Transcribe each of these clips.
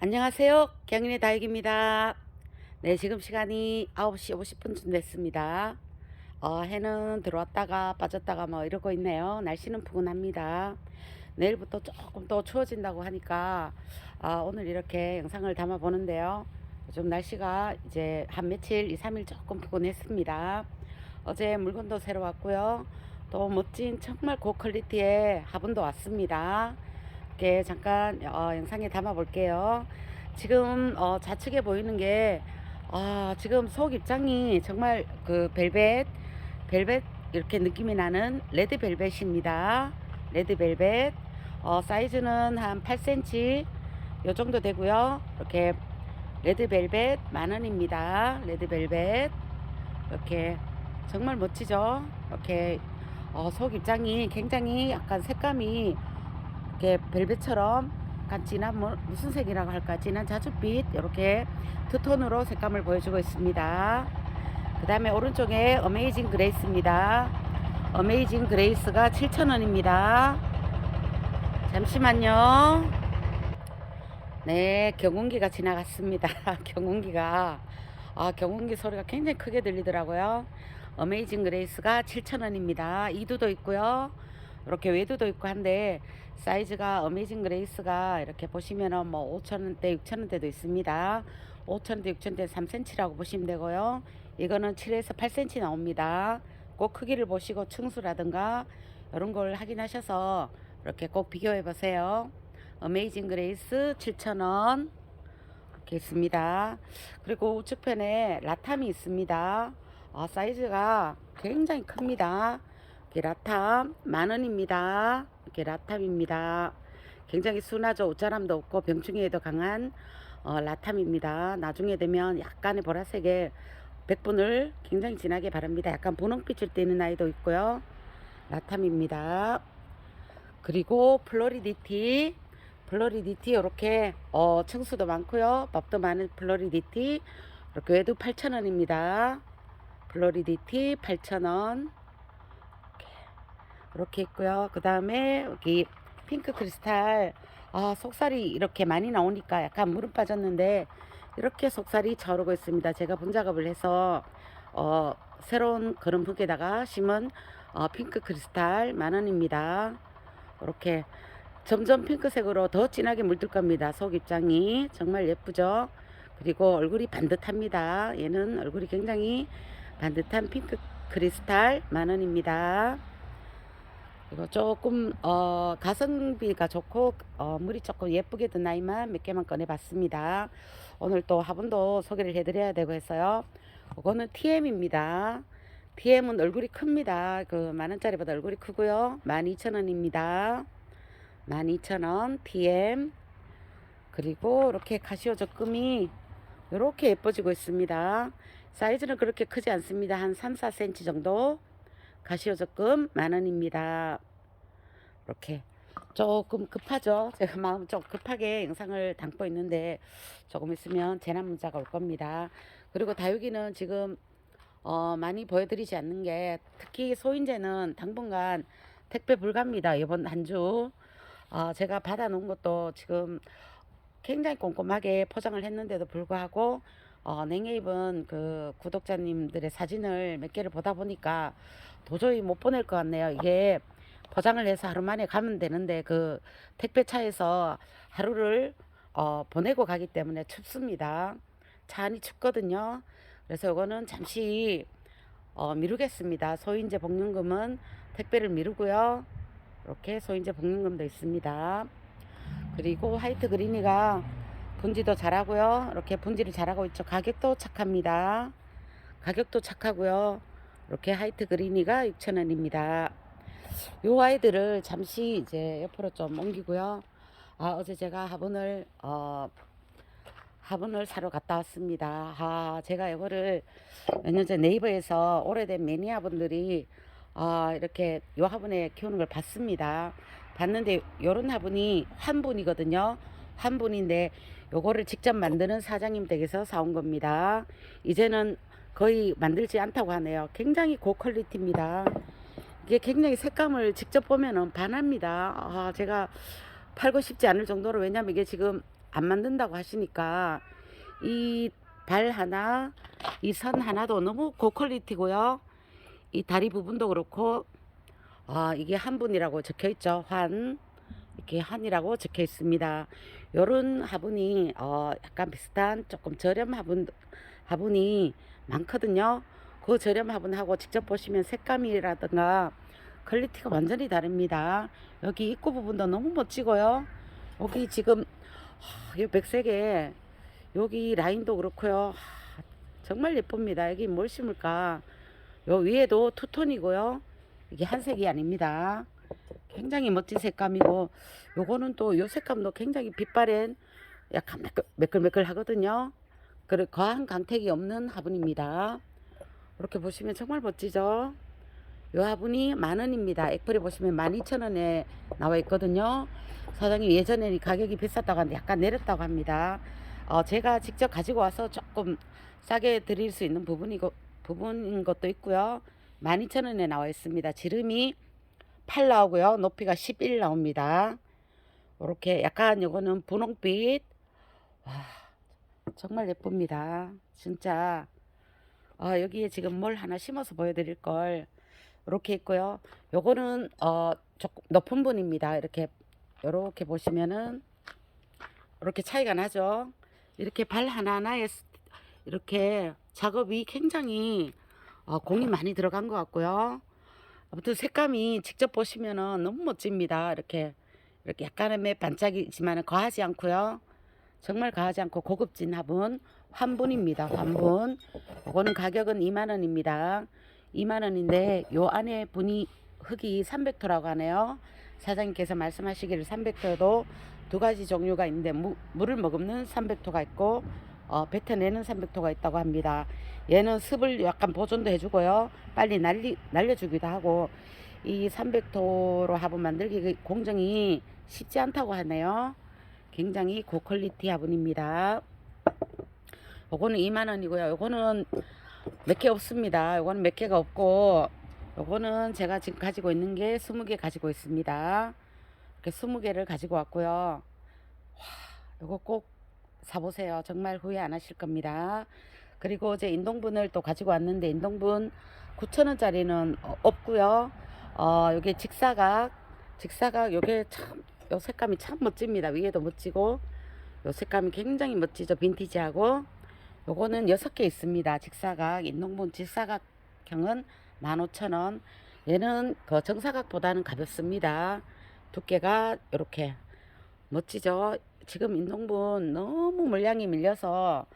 안녕하세요. 경인의 다육입니다. 네, 지금 시간이 9시 50분쯤 됐습니다. 어, 해는 들어왔다가 빠졌다가 뭐 이러고 있네요. 날씨는 푸근합니다. 내일부터 조금 더 추워진다고 하니까 아, 오늘 이렇게 영상을 담아 보는데요. 좀 날씨가 이제 한 며칠, 2, 3일 조금 푸근했습니다. 어제 물건도 새로 왔고요. 또 멋진 정말 고퀄리티의 화분도 왔습니다. 이렇게 잠깐 어, 영상에 담아 볼게요. 지금 어, 좌측에 보이는 게 아, 지금 속 입장이 정말 그 벨벳 벨벳 이렇게 느낌이 나는 레드 벨벳입니다. 레드 벨벳 어, 사이즈는 한 8cm 요 정도 되고요. 이렇게 레드 벨벳 만 원입니다. 레드 벨벳 이렇게 정말 멋지죠. 이렇게 어, 속 입장이 굉장히 약간 색감이 이렇게 벨벳처럼 약간 진한 뭐, 무슨 색이라고 할까 진한 자줏빛 이렇게 투톤으로 색감을 보여주고 있습니다. 그 다음에 오른쪽에 어메이징 그레이스입니다. 어메이징 그레이스가 7,000원입니다. 잠시만요. 네, 경운기가 지나갔습니다. 경운기가 아, 경운기 소리가 굉장히 크게 들리더라고요. 어메이징 그레이스가 7,000원입니다. 이두도 있고요. 이렇게 외두도 있고 한데 사이즈가 어메이징 그레이스가 이렇게 보시면은 뭐 5,000원대, 6,000원대도 있습니다. 5,000원대, 6,000원대 3cm라고 보시면 되고요. 이거는 7에서 8cm 나옵니다. 꼭 크기를 보시고 층수라든가 이런 걸 확인하셔서 이렇게 꼭 비교해 보세요. 어메이징 그레이스 7,000원 이렇게 있습니다. 그리고 우측편에 라탐이 있습니다. 아, 사이즈가 굉장히 큽니다. 이렇게 라탐 만 원입니다. 이렇게 라탐입니다. 굉장히 순하죠. 옷자람도 없고 병충해에도 강한 어, 라탐입니다. 나중에 되면 약간의 보라색의 백분을 굉장히 진하게 바릅니다. 약간 분홍빛을 띠는 아이도 있고요. 라탐입니다. 그리고 플로리디티 플로리디티 이렇게 어, 층수도 많고요. 밥도 많은 플로리디티 이렇게 외도 8,000원입니다. 플로리디티 8,000원 이렇게 있고요. 그 다음에 여기 핑크 크리스탈 아 속살이 이렇게 많이 나오니까 약간 물은 빠졌는데 이렇게 속살이 저르고 있습니다. 제가 분작업을 해서 어, 새로운 그런 흙에다가 심은 어, 핑크 크리스탈 만 원입니다. 이렇게 점점 핑크색으로 더 진하게 물들 겁니다. 속 입장이 정말 예쁘죠. 그리고 얼굴이 반듯합니다. 얘는 얼굴이 굉장히 반듯한 핑크 크리스탈 만 원입니다. 이거 조금 어, 가성비가 좋고 어, 물이 조금 예쁘게 든 아이만 몇 개만 꺼내봤습니다. 오늘 또 화분도 소개를 해드려야 되고 해서요. 이거는 TM입니다. TM은 얼굴이 큽니다. 그 만원짜리보다 얼굴이 크고요. 12,000원입니다. 12,000원 TM 그리고 이렇게 카시오 적금이 이렇게 예뻐지고 있습니다. 사이즈는 그렇게 크지 않습니다. 한 3, 4cm 정도 가시오 적금 만원입니다. 이렇게 조금 급하죠. 제가 마음 좀 급하게 영상을 담고 있는데 조금 있으면 재난 문자가 올 겁니다. 그리고 다육이는 지금 어, 많이 보여드리지 않는 게 특히 소인재는 당분간 택배 불가입니다. 이번 한 주. 어, 제가 받아놓은 것도 지금 굉장히 꼼꼼하게 포장을 했는데도 불구하고 어, 냉해입은 그 구독자님들의 사진을 몇 개를 보다 보니까 도저히 못 보낼 것 같네요. 이게 포장을 해서 하루 만에 가면 되는데 그 택배차에서 하루를 어, 보내고 가기 때문에 춥습니다. 차 안이 춥거든요. 그래서 이거는 잠시 어, 미루겠습니다. 소인재 복륜금은 택배를 미루고요. 이렇게 소인재 복륜금도 있습니다. 그리고 화이트 그린이가 분지도 잘하고요. 이렇게 분지를 잘하고 있죠. 가격도 착합니다. 가격도 착하고요. 이렇게 화이트 그린이가 6,000원입니다. 요 아이들을 잠시 이제 옆으로 좀 옮기고요. 아, 어제 제가 화분을 어 화분을 사러 갔다 왔습니다. 아, 제가 이거를 몇 년 전 네이버에서 오래된 매니아 분들이 아, 이렇게 요 화분에 키우는 걸 봤습니다. 봤는데 요런 화분이 환분이거든요. 환분인데 요거를 직접 만드는 사장님 댁에서 사온 겁니다. 이제는 거의 만들지 않다고 하네요. 굉장히 고퀄리티입니다. 이게 굉장히 색감을 직접 보면은 반합니다. 아, 제가 팔고 싶지 않을 정도로 왜냐면 이게 지금 안 만든다고 하시니까 이 발 하나, 이 선 하나도 너무 고퀄리티고요. 이 다리 부분도 그렇고 아, 이게 한 분이라고 적혀 있죠. 환. 이렇게 한이라고 적혀 있습니다. 요런 화분이 어 약간 비슷한 조금 저렴 화분 화분이 많거든요. 그 저렴 화분하고 직접 보시면 색감이라든가 퀄리티가 완전히 다릅니다. 여기 입구 부분도 너무 멋지고요. 여기 지금 하, 이 백색에 여기 라인도 그렇고요. 하, 정말 예쁩니다. 여기 뭘 심을까? 요 위에도 투톤이고요. 이게 한색이 아닙니다. 굉장히 멋진 색감이고 요거는 또 요 색감도 굉장히 빛바랜 약간 매끌, 매끌매끌 하거든요. 그리고 거한 강택이 없는 화분입니다. 이렇게 보시면 정말 멋지죠? 요 화분이 만 원입니다. 액플에 보시면 12,000원에 나와 있거든요. 사장님 예전에는 가격이 비쌌다고 하는데 약간 내렸다고 합니다. 어, 제가 직접 가지고 와서 조금 싸게 드릴 수 있는 부분이고, 부분인 것도 있고요. 12,000원에 나와 있습니다. 지름이 8 나오고요. 높이가 11 나옵니다. 이렇게 약간 요거는 분홍빛. 와, 정말 예쁩니다. 진짜. 아, 여기에 지금 뭘 하나 심어서 보여드릴 걸. 이렇게 있고요. 요거는 어 조금 높은 분입니다. 이렇게 요렇게 보시면은 이렇게 차이가 나죠. 이렇게 발 하나하나에 스- 이렇게 작업이 굉장히 어, 공이 많이 들어간 것 같고요. 아무튼 색감이 직접 보시면은 너무 멋집니다. 이렇게 이렇게 약간의 반짝이지만 과하지 않고요. 정말 과하지 않고 고급진 화분 환분입니다. 환분. 이거는 가격은 2만 원입니다. 2만 원인데 요 안에 분이 흙이 300토라고 하네요. 사장님께서 말씀하시기를 300토도 두 가지 종류가 있는데 무, 물을 머금는 300토가 있고 어, 뱉어내는 300토가 있다고 합니다. 얘는 습을 약간 보존도 해주고요. 빨리 날리, 날려주기도 하고 이 300토로 화분 만들기 그 공정이 쉽지 않다고 하네요. 굉장히 고퀄리티 화분입니다. 요거는 2만 원이고요. 요거는 몇 개 없습니다. 요거는 몇 개가 없고 요거는 제가 지금 가지고 있는 게 20개 가지고 있습니다. 이렇게 20개를 가지고 왔고요. 와, 요거 꼭 사보세요. 정말 후회 안 하실 겁니다. 그리고 제 인동분을 또 가지고 왔는데 인동분 9,000원짜리는 없고요. 어, 요게 직사각, 직사각 요게 참, 요 색감이 참 멋집니다. 위에도 멋지고 요 색감이 굉장히 멋지죠. 빈티지하고 요거는 여섯 개 있습니다. 직사각, 인동분 직사각형은 15,000원. 얘는 그 정사각보다는 가볍습니다. 두께가 이렇게 멋지죠. 지금 인동분 너무 물량이 밀려서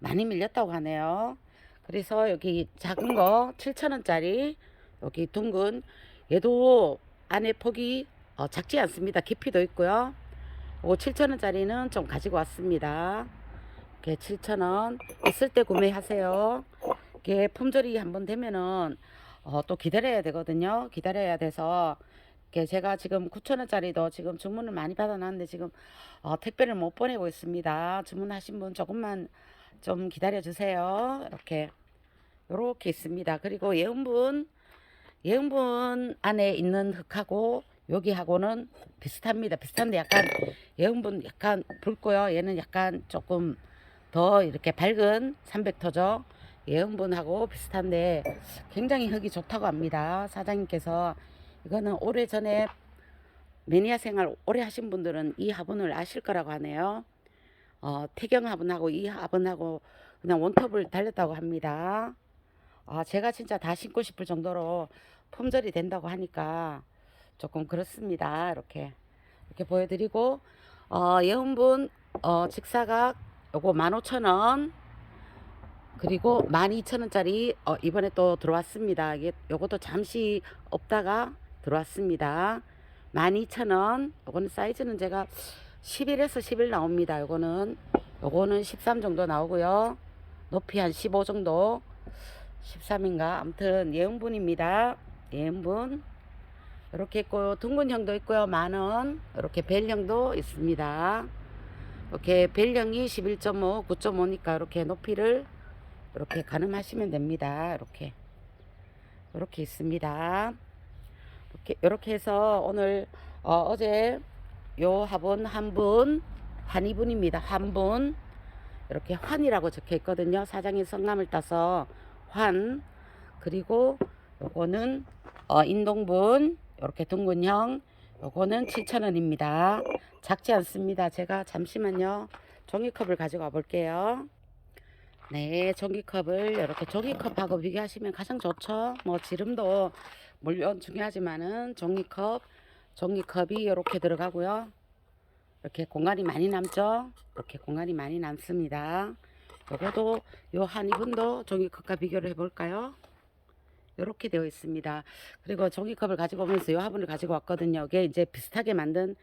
많이 밀렸다고 하네요. 그래서 여기 작은 거 7,000원짜리 여기 둥근 얘도 안에 폭이 어, 작지 않습니다. 깊이도 있고요. 요 7,000원짜리는 좀 가지고 왔습니다. 이렇게 7,000원 있을 때 구매하세요. 이게 품절이 한번 되면은 어, 또 기다려야 되거든요. 기다려야 돼서 제가 지금 9,000원짜리도 지금 주문을 많이 받아놨는데 지금 어, 택배를 못 보내고 있습니다. 주문하신 분 조금만 좀 기다려 주세요. 이렇게 요렇게 있습니다. 그리고 예은분 예은분 안에 있는 흙하고 여기하고는 비슷합니다. 비슷한데 약간 예은분 약간 붉고요. 얘는 약간 조금 더 이렇게 밝은 300토죠. 예은분하고 비슷한데 굉장히 흙이 좋다고 합니다. 사장님께서 이거는 오래 전에 매니아 생활 오래 하신 분들은 이 화분을 아실 거라고 하네요. 어, 태경 화분하고 이 화분하고 그냥 원톱을 달렸다고 합니다. 아, 제가 진짜 다 심고 싶을 정도로 품절이 된다고 하니까 조금 그렇습니다. 이렇게 이렇게 보여드리고 어, 예은분 어, 직사각 요거 15,000원 그리고 12,000원짜리 어, 이번에 또 들어왔습니다. 이게 요것도 잠시 없다가 들어왔습니다. 12,000원. 요거는 사이즈는 제가 11에서 11 나옵니다. 요거는 요거는 13 정도 나오고요. 높이 한 15 정도. 13인가? 아무튼 예은분입니다. 예은분. 이렇게 있고 둥근형도 있고요. 만원. 이렇게 벨형도 있습니다. 이렇게 벨형이 11.5, 9.5니까 이렇게 높이를 이렇게 가늠하시면 됩니다. 이렇게 이렇게 있습니다. 이렇게 해서 오늘 어, 어제 요 화분 한분 환이분입니다. 환분. 이렇게 환이라고 적혀 있거든요. 사장의 성함을 따서 환. 그리고 요거는 어, 인동분. 이렇게 둥근형. 요거는 7,000원입니다. 작지 않습니다. 제가 잠시만요. 종이컵을 가지고 와 볼게요. 네, 종이컵을 이렇게 종이컵하고 비교하시면 가장 좋죠. 뭐 지름도 물론 중요하지만은 종이컵, 종이컵이 이렇게 들어가고요. 이렇게 공간이 많이 남죠. 이렇게 공간이 많이 남습니다. 요거도 요한 이분도 종이컵과 비교를 해볼까요? 이렇게 되어 있습니다. 그리고 종이컵을 가지고 오면서 요 화분을 가지고 왔거든요. 이게 이제 비슷하게 만든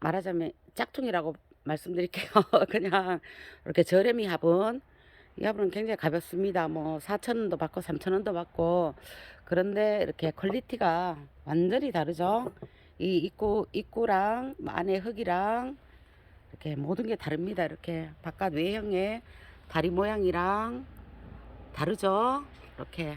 말하자면 짝퉁이라고 말씀드릴게요. 그냥 이렇게 저렴이 화분. 이 화분은 굉장히 가볍습니다. 뭐 4,000원도 받고 3,000원도 받고 그런데 이렇게 퀄리티가 완전히 다르죠. 이 입구 입구랑 안에 흙이랑 이렇게 모든 게 다릅니다. 이렇게 바깥 외형의 다리 모양이랑 다르죠. 이렇게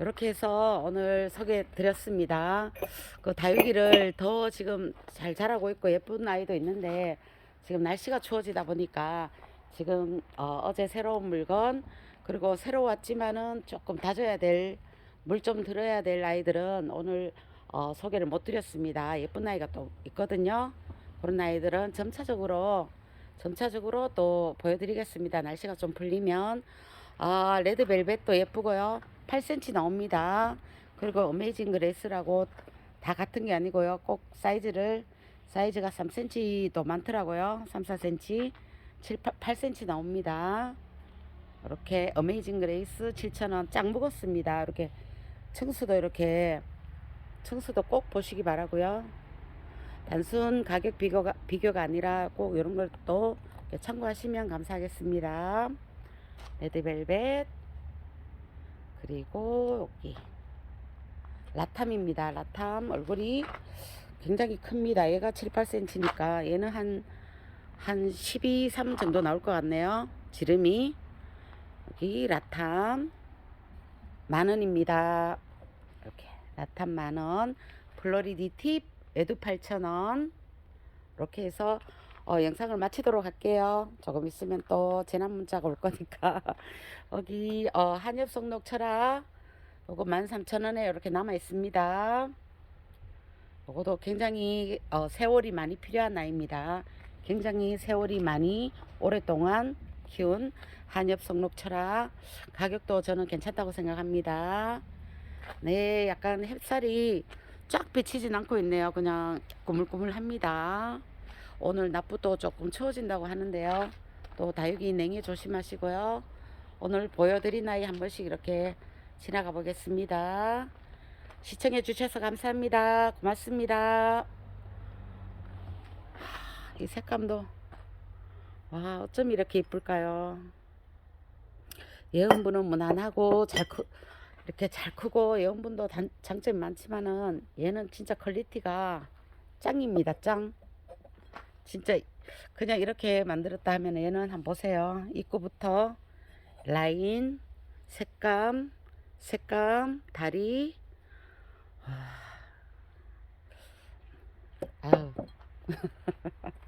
이렇게 해서 오늘 소개 드렸습니다. 그 다육이를 더 지금 잘 자라고 있고 예쁜 아이도 있는데 지금 날씨가 추워지다 보니까 지금 어, 제 새로운 물건 그리고 새로 왔지만은 조금 다져야 될 물 좀 들어야 될 아이들은 오늘 어, 소개를 못 드렸습니다. 예쁜 아이가 또 있거든요. 그런 아이들은 점차적으로 점차적으로 또 보여드리겠습니다. 날씨가 좀 풀리면 아 레드벨벳도 예쁘고요. 8cm 나옵니다. 그리고 어메이징 그레이스라고 다 같은 게 아니고요. 꼭 사이즈를 사이즈가 3cm도 많더라고요. 3, 4cm, 7, 8, 8cm 나옵니다. 이렇게 어메이징 그레이스 7,000원 짱 먹었습니다. 이렇게 청수도 이렇게 청수도 꼭 보시기 바라고요. 단순 가격 비교가 비교가 아니라 꼭 이런 걸또 참고하시면 감사하겠습니다. 레드벨벳 그리고 여기 라탐입니다. 라탐 얼굴이 굉장히 큽니다. 얘가 7, 8cm니까 얘는 한, 한 12, 3 정도 나올 것 같네요. 지름이. 여기 라탐 만원입니다. 이렇게 라탐 만원. 플로리디 팁 에두 8,000원. 이렇게 해서 어, 영상을 마치도록 할게요. 조금 있으면 또 재난 문자가 올 거니까. 여기 어, 한엽 속록 철학 요거 13,000원에 이렇게 남아 있습니다. 요것도 굉장히 어, 세월이 많이 필요한 아이입니다. 굉장히 세월이 많이 오랫동안 키운 한엽 속록 철학 가격도 저는 괜찮다고 생각합니다. 네, 약간 햇살이 쫙 비치진 않고 있네요. 그냥 꾸물꾸물합니다. 오늘 낮부터 조금 추워진다고 하는데요. 또 다육이 냉해 조심하시고요. 오늘 보여드린 아이 한 번씩 이렇게 지나가 보겠습니다. 시청해 주셔서 감사합니다. 고맙습니다. 하, 이 색감도 와 어쩜 이렇게 이쁠까요? 예은분은 무난하고 잘 크, 이렇게 잘 크고 예은분도 단, 장점이 많지만은 얘는 진짜 퀄리티가 짱입니다. 짱. 진짜 그냥 이렇게 만들었다 하면 얘는 한번 보세요. 입구부터 라인, 색감, 색감, 다리. 와. 아우.